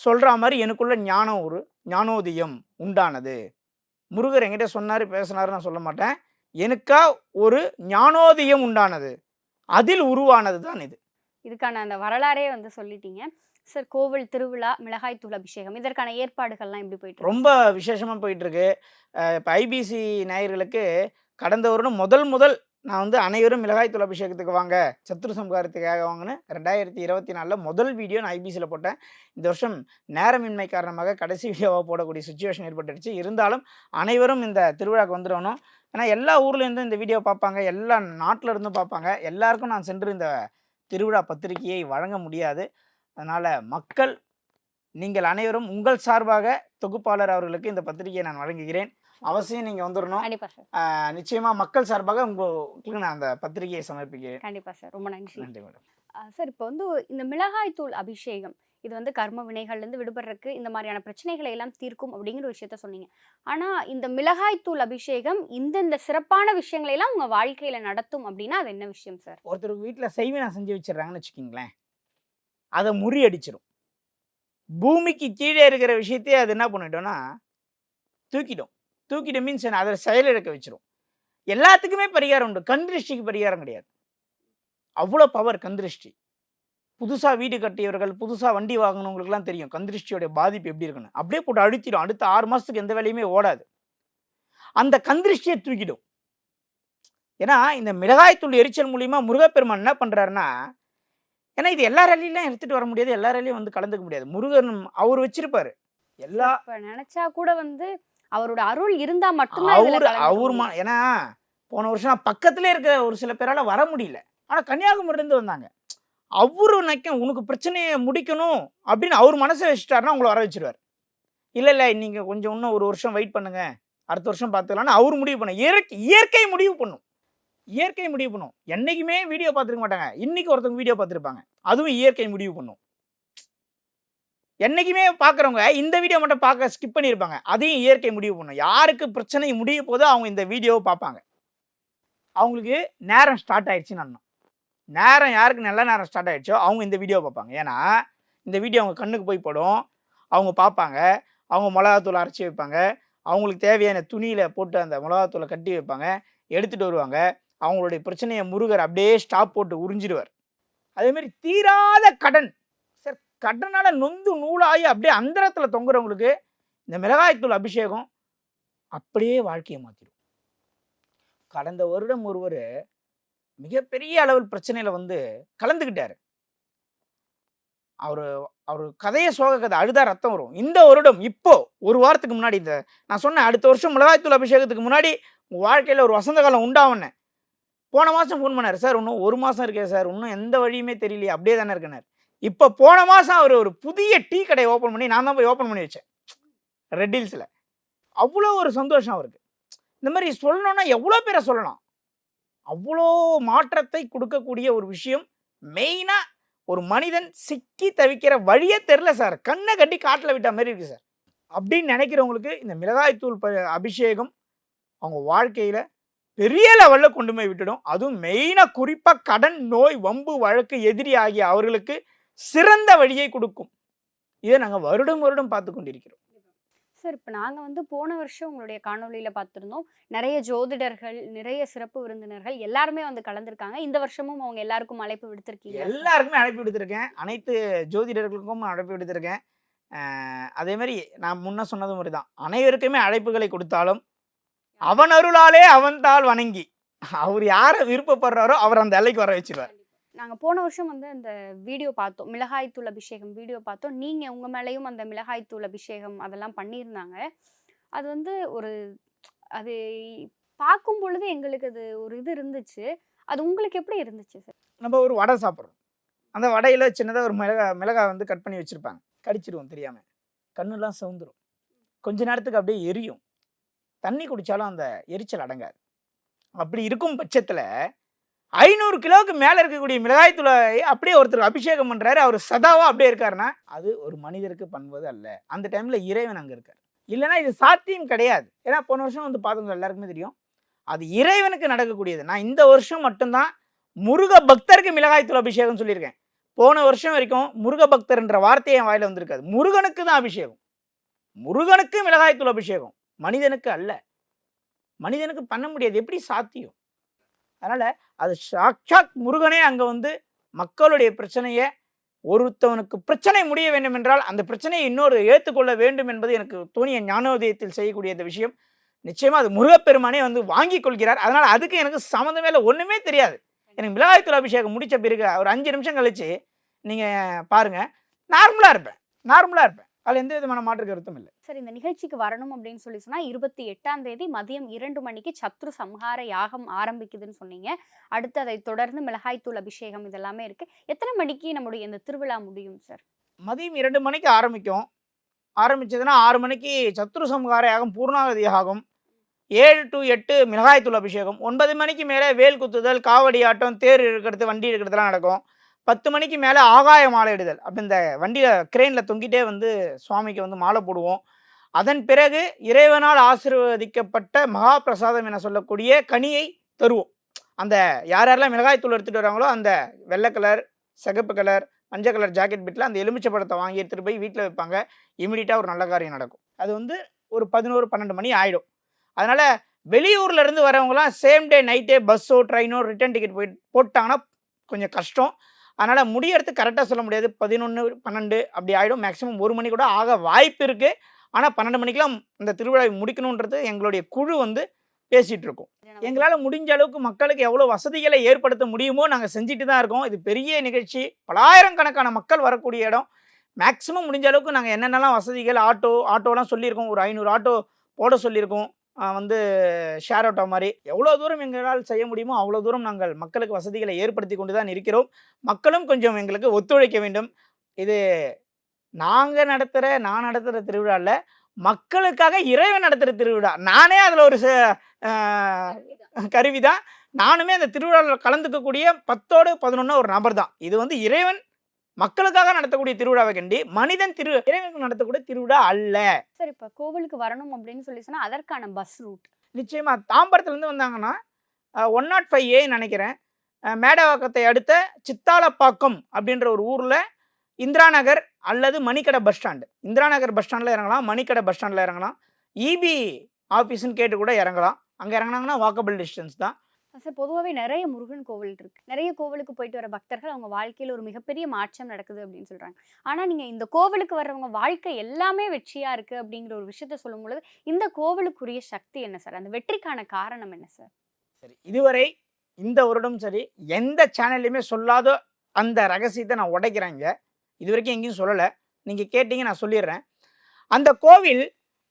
சொல்ற மாதிரி எனக்குள்ள ஞானம் ஒரு ஞானோதயம் உண்டானது. முருகர் என்கிட்ட சொன்னாரு பேசினாரு நான் சொல்ல மாட்டேன். எனக்கா ஒரு ஞானோதயம் உண்டானது. அதில் உருவானது தான் இது. இதுக்கான அந்த வரலாறே வந்து சொல்லிட்டீங்க. சார் கோவில் திருவிழா மிளகாய் தூள் அபிஷேகம் இதற்கான ஏற்பாடுகள்லாம் எப்படி போயிட்டு? ரொம்ப விசேஷமாக போயிட்டு இருக்கு. இப்போ ஐபிசி நேயர்களுக்கு கடந்த வருடம் முதல் முதல் நான் வந்து அனைவரும் மிளகாய் தூள் அபிஷேகத்துக்கு வாங்க சத்ரு சம்ஹாரத்துக்காக வாங்கினேன் ரெண்டாயிரத்தி இருபத்தி நாலில் முதல் வீடியோ நான் ஐபிசியில் போட்டேன். இந்த வருஷம் நேரமின்மை காரணமாக கடைசி வீடியோவாக போடக்கூடிய சுச்சுவேஷன் ஏற்பட்டுருச்சு. இருந்தாலும் அனைவரும் இந்த திருவிழாவுக்கு வந்துடணும் ஏன்னா எல்லா ஊர்லேருந்தும் இந்த வீடியோ பார்ப்பாங்க. எல்லா நாட்டில் இருந்தும் பார்ப்பாங்க. எல்லாருக்கும் நான் சென்று இந்த திருவிழா பத்திரிகையை வழங்க முடியாது. அதனால் மக்கள் நீங்கள் அனைவரும் உங்கள் சார்பாக தொகுப்பாளர் அவர்களுக்கு இந்த பத்திரிகையை நான் வழங்குகிறேன். அவசியம் நீங்கள் வந்துடணும் கண்டிப்பா சார் நிச்சயமா மக்கள் சார்பாக உங்களுக்கு நான் அந்த பத்திரிகையை சமர்ப்பிக்கிறேன். கண்டிப்பா சார் ரொம்ப நன்றி நன்றி மேடம் சார் இப்போ வந்து இந்த மிளகாய் தூள் அபிஷேகம் இது வந்து கர்ம வினைகள்லேருந்து விடுபடுறதுக்கு இந்த மாதிரியான பிரச்சனைகளை எல்லாம் தீர்க்கும் அப்படிங்கிற விஷயத்த சொன்னீங்க. ஆனா இந்த மிளகாய் தூள் அபிஷேகம் இந்தந்த சிறப்பான விஷயங்களை எல்லாம் உங்க வாழ்க்கையில நடத்தும் அப்படின்னா அது என்ன விஷயம் சார் ஒருத்தர் வீட்டில் செய்வினை செஞ்சு வச்சிடுறாங்கன்னு வச்சுக்கிங்களேன். அதை முறியடிச்சிடும் பூமிக்கு கீழே இருக்கிற விஷயத்தையே அது என்ன பண்ணிட்டோம்னா தூக்கிடும். தூக்கிடும் மீன்ஸ் என்ன அதை செயலிழக்க வச்சிரும். எல்லாத்துக்குமே பரிகாரம் உண்டு. கந்திருஷ்டிக்கு பரிகாரம் கிடையாது. அவ்வளோ பவர் கந்திருஷ்டி புதுசாக வீடு கட்டியவர்கள் புதுசாக வண்டி வாங்கினவங்களுக்குலாம் தெரியும் கந்திருஷ்டியோடைய பாதிப்பு எப்படி இருக்குன்னு. அப்படியே போட்டு அழுத்திடும் அடுத்த ஆறு மாதத்துக்கு எந்த வேலையுமே ஓடாது. அந்த கந்திருஷ்டியை தூக்கிடும். ஏன்னா இந்த மிளகாய்த்தூள் எரிச்சல் மூலியமா முருகப்பெருமான் என்ன பண்ணுறாருன்னா ஏன்னா இது எல்லா ரேலியும் எடுத்துகிட்டு வர முடியாது. எல்லா ரேலியும் வந்து கலந்துக்க முடியாது. முருகன் அவர் வச்சிருப்பாரு. எல்லா நினச்சா கூட வந்து அவரோட அருள் இருந்தா மட்டும்தான் அவரு அவர். ஏன்னா போன வருஷம் பக்கத்துல இருக்க ஒரு சில பேரால வர முடியல. ஆனா கன்னியாகுமரில இருந்து வந்தாங்க. அவரு நினைக்க உனக்கு பிரச்சனையை முடிக்கணும் அப்படின்னு அவர் மனசை வச்சுட்டாருன்னா உங்களை வர வச்சிருவார். இல்ல இல்ல நீங்க கொஞ்சம் இன்னும் ஒரு வருஷம் வெயிட் பண்ணுங்க. அடுத்த வருஷம் பார்த்துக்கலாம்னு அவர் முடிவு பண்ண இயற்கை இயற்கை முடிவு பண்ணும். இயற்கை முடிவு பண்ணும். என்னைக்குமே வீடியோ பார்த்துருக்க மாட்டாங்க. இன்னைக்கு ஒருத்தவங்க வீடியோ பார்த்துருப்பாங்க. அதுவும் இயற்கை முடிவு பண்ணும். என்றைக்குமே பார்க்குறவங்க இந்த வீடியோ மட்டும் பார்க்க ஸ்கிப் பண்ணியிருப்பாங்க. அதையும் இயற்கை முடிவு பண்ணும். யாருக்கு பிரச்சனை முடிய போதோ அவங்க இந்த வீடியோவை பார்ப்பாங்க. அவங்களுக்கு நேரம் ஸ்டார்ட் ஆயிடுச்சுன்னு அண்ணன் நேரம் யாருக்கு நல்ல நேரம் ஸ்டார்ட் ஆகிடுச்சோ அவங்க இந்த வீடியோ பார்ப்பாங்க. ஏன்னா இந்த வீடியோ அவங்க கண்ணுக்கு போய் படும். அவங்க பார்ப்பாங்க. அவங்க மிளகாத்தூள் அரைச்சி வைப்பாங்க. அவங்களுக்கு தேவையான துணியில் போட்டு அந்த மிளகாத்தூளை கட்டி வைப்பாங்க. எடுத்துகிட்டு வருவாங்க. அவங்களுடைய பிரச்சனையை முருகர் அப்படியே ஸ்டாப் போட்டு உறிஞ்சிடுவார். அதேமாரி தீராத கடன் கடனால் நொந்து நூலாகி அப்படியே அந்தரத்தில் தொங்குறவங்களுக்கு இந்த மிளகாய்த்தூள் அபிஷேகம் அப்படியே வாழ்க்கையை மாற்றிடும் கடந்த வருடம் ஒருவர் மிகப்பெரிய அளவில் பிரச்சனையில் வந்து கலந்துக்கிட்டார். அவர் அவர் கதையை சோக கதை அழுதா ரத்தம் வரும். இந்த வருடம் இப்போ ஒரு வாரத்துக்கு முன்னாடி இந்த நான் சொன்னேன் அடுத்த வருஷம் மிளகாய்த்தூள் அபிஷேகத்துக்கு முன்னாடி உங்கள் வாழ்க்கையில் ஒரு வசந்த காலம் உண்டாவுன்னு போன மாதம் ஃபோன் பண்ணார். சார் இன்னும் ஒரு மாதம் இருக்கே சார். இன்னும் எந்த வழியுமே தெரியலையே. அப்படியே தானே இருக்கனார். இப்போ போன மாதம் அவர் ஒரு புதிய டீ கடையை ஓப்பன் பண்ணி நான் தான் போய் ஓப்பன் பண்ணி வச்சேன். ரெட் ஹில்ஸில் அவ்வளோ ஒரு சந்தோஷம் அவருக்கு. இந்த மாதிரி சொல்லணும்னா எவ்வளோ பேரை சொல்லலாம்? அவ்வளோ மாற்றத்தை கொடுக்கக்கூடிய ஒரு விஷயம். மெயினாக ஒரு மனிதன் சிக்கி தவிக்கிற வழியே தெரில சார். கண்ணை கட்டி காட்டில் விட்ட மாதிரி இருக்குது சார். அப்படின்னு நினைக்கிறவங்களுக்கு இந்த மிளகாய்த்தூள் ப அபிஷேகம் அவங்க வாழ்க்கையில் பெரிய லெவலில் கொண்டு போய் விட்டுடும். அதுவும் மெயினாக குறிப்பாக கடன் நோய் வம்பு வழக்கு எதிரி ஆகிய அவர்களுக்கு சிறந்த வழியை கொடுக்கும். இதை நாங்கள் வருடம் வருடம் பார்த்து கொண்டிருக்கிறோம். சார் இப்போ நாங்கள் வந்து போன வருஷம் உங்களுடைய காணொளியில் பார்த்துருந்தோம். நிறைய ஜோதிடர்கள் நிறைய சிறப்பு விருந்தினர்கள் எல்லாருமே வந்து கலந்துருக்காங்க. இந்த வருஷமும் அவங்க எல்லாருக்கும் அழைப்பு விடுத்திருக்கீங்க எல்லாருக்குமே அழைப்பு விடுத்திருக்கேன். அனைத்து ஜோதிடர்களுக்கும் அழைப்பு விடுத்திருக்கேன். அதே மாதிரி நான் முன்ன சொன்னது மாதிரி தான். அனைவருக்குமே அழைப்புகளை கொடுத்தாலும் அவன் அருளாலே அவன் தாள் வணங்கி. அவர் யாரை விருப்பப்படுறாரோ அவர் அந்த எல்லைக்கு வர வச்சிருவார். நாங்கள் போன வருஷம் வந்து அந்த வீடியோ பார்த்தோம். மிளகாய்த்தூள் அபிஷேகம் வீடியோ பார்த்தோம். நீங்கள் உங்கள் மேலேயும் அந்த மிளகாய்த்தூள் அபிஷேகம் அதெல்லாம் பண்ணியிருந்தாங்க. அது வந்து ஒரு அது பார்க்கும் பொழுது எங்களுக்கு அது ஒரு இது இருந்துச்சு. அது உங்களுக்கு எப்படி இருந்துச்சு சார்? நம்ம ஒரு வடை சாப்பிட்றோம். அந்த வடையில் சின்னதாக ஒரு மிளகா மிளகாய் வந்து கட் பண்ணி வச்சுருப்பாங்க. கடிச்சிருவோம் தெரியாமல் கண்ணுலாம் சவுந்துடும் கொஞ்ச நேரத்துக்கு அப்படியே எரியும். தண்ணி குடித்தாலும் அந்த எரிச்சல் அடங்காது. அப்படி இருக்கும் பட்சத்தில் ஐநூறு கிலோவுக்கு மேலே இருக்கக்கூடிய மிளகாய்த்தூளை அப்படியே ஒருத்தர் அபிஷேகம் பண்ணுறாரு அவர் சதாவாக அப்படியே இருக்காருன்னா அது ஒரு மனிதருக்கு பண்ணுவது அல்ல. அந்த டைமில் இறைவன் அங்கே இருக்கார். இல்லைன்னா இது சாத்தியம் கிடையாது. ஏன்னா போன வருஷம் வந்து பார்த்தவங்க எல்லாருக்குமே தெரியும். அது இறைவனுக்கு நடக்கக்கூடியது. நான் இந்த வருஷம் மட்டும்தான் முருக பக்தருக்கு மிளகாய்த்தூள் அபிஷேகம் சொல்லியிருக்கேன். போன வருஷம் வரைக்கும் முருக பக்தர்ன்ற வார்த்தையை என் வாயில் வந்திருக்காது. முருகனுக்கு தான் அபிஷேகம். முருகனுக்கு மிளகாய்த்தூள் அபிஷேகம். மனிதனுக்கு அல்ல. மனிதனுக்கு பண்ண முடியாது. எப்படி சாத்தியம்? அதனால் அது சாட்சாத் முருகனே அங்கே வந்து மக்களுடைய பிரச்சனையை ஒருத்தவனுக்கு பிரச்சனை முடிய வேண்டும் என்றால் அந்த பிரச்சனையை இன்னொரு ஏற்றுக்கொள்ள வேண்டும் என்பது எனக்கு தோணிய ஞானோதயத்தில் செய்யக்கூடிய இந்த விஷயம். நிச்சயமாக அது முருகப்பெருமானே வந்து வாங்கி கொள்கிறார். அதனால் அதுக்கு எனக்கு சம்மந்தமே இல்லை ஒன்றுமே தெரியாது. எனக்கு மிளகாய்த்தூள் அபிஷேகம் முடித்த பிறகு ஒரு அஞ்சு நிமிஷம் கழிச்சு நீங்கள் பாருங்க நார்மலாக இருப்பேன் நார்மலாக இருப்பேன். அதுல எந்த விதமான மாற்று கருத்தும் இல்லை. சார் இந்த நிகழ்ச்சிக்கு வரணும் அப்படின்னு சொல்லி சொன்னா இருபத்தி எட்டாம் தேதி மதியம் இரண்டு மணிக்கு சத்ரு சம்ஹார யாகம் ஆரம்பிக்குதுன்னு சொன்னீங்க. அடுத்து அதை தொடர்ந்து மிளகாய்த்தூள் அபிஷேகம் இதெல்லாமே இருக்கு. எத்தனை மணிக்கு நம்முடைய இந்த திருவிழா முடியும் சார் மதியம் இரண்டு மணிக்கு ஆரம்பிக்கும். ஆரம்பிச்சதுன்னா ஆறு மணிக்கு சத்ரு சம்ஹார யாகம் பூர்ணாகதி ஆகும் ஏழு டு எட்டு மிளகாய்த்தூள் அபிஷேகம் ஒன்பது மணிக்கு மேலே வேல் குத்துதல் காவடி ஆட்டம் தேர் இருக்கிறது வண்டி இருக்கிறதுலாம் நடக்கும். பத்து மணிக்கு மேலே ஆகாய மாலை இடுதல் அப்படி இந்த வண்டியில் கிரெயினில் தொங்கிட்டே வந்து சுவாமிக்கு வந்து மாலை போடுவோம். அதன் பிறகு இறைவனால் ஆசீர்வதிக்கப்பட்ட மகா பிரசாதம் என சொல்லக்கூடிய கனியை தருவோம். அந்த யார் யாரெல்லாம் மிளகாய்த்தூள் எடுத்துகிட்டு வராங்களோ அந்த வெள்ளை கலர் சிகப்பு கலர் மஞ்சள் கலர் ஜாக்கெட் பிட்டில் அந்த எலுமிச்சை பழத்தை வாங்கி எடுத்துகிட்டு போய் வீட்டில் வைப்பாங்க. இமீடியட்டாக ஒரு நல்ல காரியம் நடக்கும். அது வந்து ஒரு பதினோரு பன்னெண்டு மணி ஆகிடும் அதனால் வெளியூர்லேருந்து வரவங்களாம் சேம் டே நைட்டே பஸ்ஸோ ட்ரெயினோ ரிட்டர்ன் டிக்கெட் போய் போட்டாங்கன்னா கொஞ்சம் கஷ்டம். அதனால் முடியறது கரெக்டாக சொல்ல முடியாது. பதினொன்று பன்னெண்டு அப்படி ஆகிடும் மேக்ஸிமம் ஒரு மணி கூட ஆக வாய்ப்பு இருக்குது ஆனால் பன்னெண்டு மணிக்கெலாம் இந்த திருவிழாவை முடிக்கணுன்றது எங்களுடைய குழு வந்து பேசிகிட்டு இருக்கோம். எங்களால் முடிஞ்ச அளவுக்கு மக்களுக்கு எவ்வளோ வசதிகளை ஏற்படுத்த முடியுமோ நாங்கள் செஞ்சுட்டு தான் இருக்கோம். இது பெரிய நிகழ்ச்சி. பலாயிரக்கணக்கான மக்கள் வரக்கூடிய இடம். மேக்ஸிமம் முடிஞ்ச அளவுக்கு நாங்கள் என்னென்னலாம் வசதிகள் ஆட்டோ ஆட்டோலாம் சொல்லியிருக்கோம். ஒரு ஐநூறு ஆட்டோ போட சொல்லியிருக்கோம். வந்து ஷேர் அவுட்டா மாதிரி எவ்வளோ தூரம் எங்களால் செய்ய முடியுமோ அவ்வளோ தூரம் நாங்கள் மக்களுக்கு வசதிகளை ஏற்படுத்தி கொண்டு தான் இருக்கிறோம். மக்களும் கொஞ்சம் எங்களுக்கு ஒத்துழைக்க வேண்டும். இது நாங்கள் நடத்துகிற நான் நடத்துகிற திருவிழாவில் மக்களுக்காக இறைவன் நடத்துகிற திருவிழா. நானே அதில் ஒரு ச- கருவி தான் நானுமே அந்த திருவிழாவில் கலந்துக்கக்கூடிய பத்தோடு பதினொன்று ஒரு நபர் தான் இது வந்து இறைவன் மக்களுக்காக நடத்தக்கூடிய திருவிழாவை கண்டி மனிதன் திரு இறைவனுக்கு நடத்தக்கூடிய திருவிழா அல்ல. சார் இப்போ கோவிலுக்கு வரணும் அப்படின்னு சொல்லி சொன்னா அதற்கான பஸ் ரூட் நிச்சயமா தாம்பரத்துலேருந்து வந்தாங்கன்னா ஒன் நாட் ஃபைவ் ஏ நினைக்கிறேன். மேடவாக்கத்தை அடுத்த சித்தாலப்பாக்கம் அப்படின்ற ஒரு ஊரில் இந்திரா நகர் அல்லது Manikkadai bus stand Indira Nagar bus ஸ்டாண்டில் இறங்கலாம் மணிக்கடை பஸ் ஸ்டாண்டில் இறங்கலாம். இபி ஆஃபீஸ்னு கேட்டு கூட இறங்கலாம். அங்கே இறங்குனாங்கன்னா வாக்கபிள் டிஸ்டன்ஸ் தான். சார் பொதுவாகவே நிறைய முருகன் கோவில் இருக்குது நிறைய கோவிலுக்கு போயிட்டு வர பக்தர்கள் அவங்க வாழ்க்கையில் ஒரு மிகப்பெரிய மாற்றம் நடக்குது அப்படின்னு சொல்கிறாங்க ஆனால் நீங்கள் இந்த கோவிலுக்கு வர்றவங்க வாழ்க்கை எல்லாமே வெற்றியாக இருக்குது அப்படிங்கிற ஒரு விஷயத்த சொல்லும் பொழுது இந்த கோவிலுக்குரிய சக்தி என்ன சார்? அந்த வெற்றிக்கான காரணம் என்ன சார்? சரி இதுவரை இந்த வருடம் சரி எந்த சேனல்லையுமே சொல்லாத அந்த ரகசியத்தை நான் உடைக்கிறேங்க இது வரைக்கும் எங்கேயும் சொல்லலை. நீங்கள் கேட்டீங்க நான் சொல்லிடுறேன். அந்த கோவில்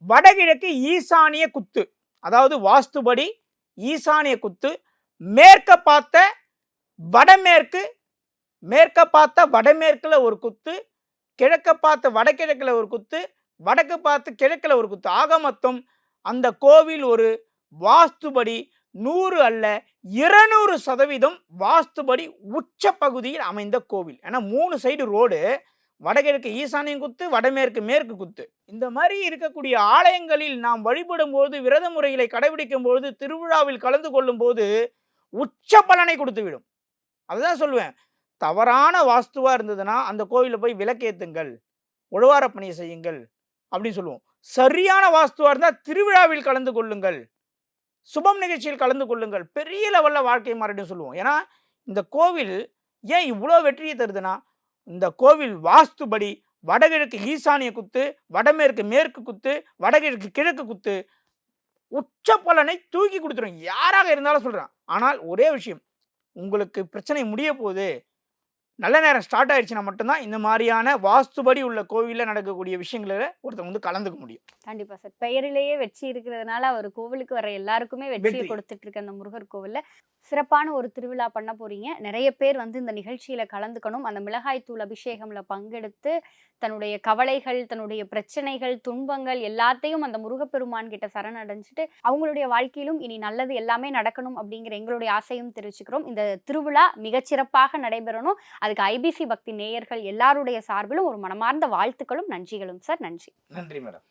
வடகிழக்கு ஈசானிய குத்து அதாவது வாஸ்துபடி ஈசானிய குத்து மேற்க பார்த்த வடமேற்கு மேற்க பார்த்த வடமேற்கில் ஒரு குத்து கிழக்க பார்த்த வடகிழக்கில் ஒரு குத்து வடக்கு பார்த்து கிழக்கில் ஒரு குத்து. ஆக மொத்தம் அந்த கோவில் ஒரு வாஸ்துபடி நூறு அல்ல இருநூறு சதவீதம் வாஸ்துபடி உச்ச பகுதியில் அமைந்த கோவில். ஏன்னா மூணு சைடு ரோடு. வடகிழக்கு ஈசானியம் குத்து வடமேற்கு மேற்கு குத்து. இந்த மாதிரி இருக்கக்கூடிய ஆலயங்களில் நாம் வழிபடும் போது விரத முறைகளை கடைபிடிக்கும் போது திருவிழாவில் கலந்து கொள்ளும் போது உச்ச பலனை கொடுத்து விடும் அதுதான் சொல்லுவேன். தவறான வாஸ்துவாக இருந்ததுன்னா அந்த கோவிலில் போய் விளக்கேத்துங்கள். உழவார பணியை செய்யுங்கள். அப்படின்னு சொல்லுவோம். சரியான வாஸ்துவாக இருந்தால் திருவிழாவில் கலந்து கொள்ளுங்கள். சுபம் நிகழ்ச்சியில் கலந்து கொள்ளுங்கள். பெரிய லெவலில் வாழ்க்கை மாறிடும் சொல்லுவோம். ஏன்னா இந்த கோவில் ஏன் இவ்வளோ வெற்றியை தருதுன்னா இந்த கோவில் வாஸ்துபடி வடகிழக்கு ஈசானிய குத்து வடமேற்கு மேற்கு குத்து வடகிழக்கு கிழக்கு குத்து உச்ச பலனை தூக்கி கொடுத்துரும். யாராக இருந்தாலும் சொல்கிறேன் ஆனால் ஒரே விஷயம் உங்களுக்கு பிரச்சனை முடிய போகுது நல்ல நேரம் ஸ்டார்ட் ஆயிடுச்சுன்னா மட்டும்தான் இந்த மாதிரியான வாஸ்துபடி உள்ள கோவிலில் நடக்கக்கூடிய விஷயங்களில் ஒருத்தன் வந்து கலந்துக்க முடியும். கண்டிப்பா சார். பெயரிலேயே வெற்றி இருக்கிறதுனால அவர் கோவிலுக்கு வர எல்லாருக்குமே வெற்றியை வெற்றி. கொடுத்துட்டு இருக்க அந்த முருகர் கோவில்ல சிறப்பான ஒரு திருவிழா பண்ண போறீங்க. நிறைய பேர் வந்து இந்த நிகழ்ச்சியில கலந்துக்கணும். அந்த மிளகாய் தூள் அபிஷேகம்ல பங்கெடுத்து தன்னுடைய கவலைகள் தன்னுடைய பிரச்சனைகள் துன்பங்கள் எல்லாத்தையும் அந்த முருகப்பெருமான் கிட்ட சரணடைஞ்சிட்டு அவங்களுடைய வாழ்க்கையிலும் இனி நல்லது எல்லாமே நடக்கணும் அப்படிங்கிற எங்களுடைய ஆசையும் தெரிவிச்சுக்கிறோம். இந்த திருவிழா மிகச்சிறப்பாக நடைபெறணும். அதுக்கு ஐபிசி பக்தி நேயர்கள் எல்லாருடைய சார்பிலும் ஒரு மனமார்ந்த வாழ்த்துக்களும் நன்றிகளும் சார். நன்றி. நன்றி மேடம்.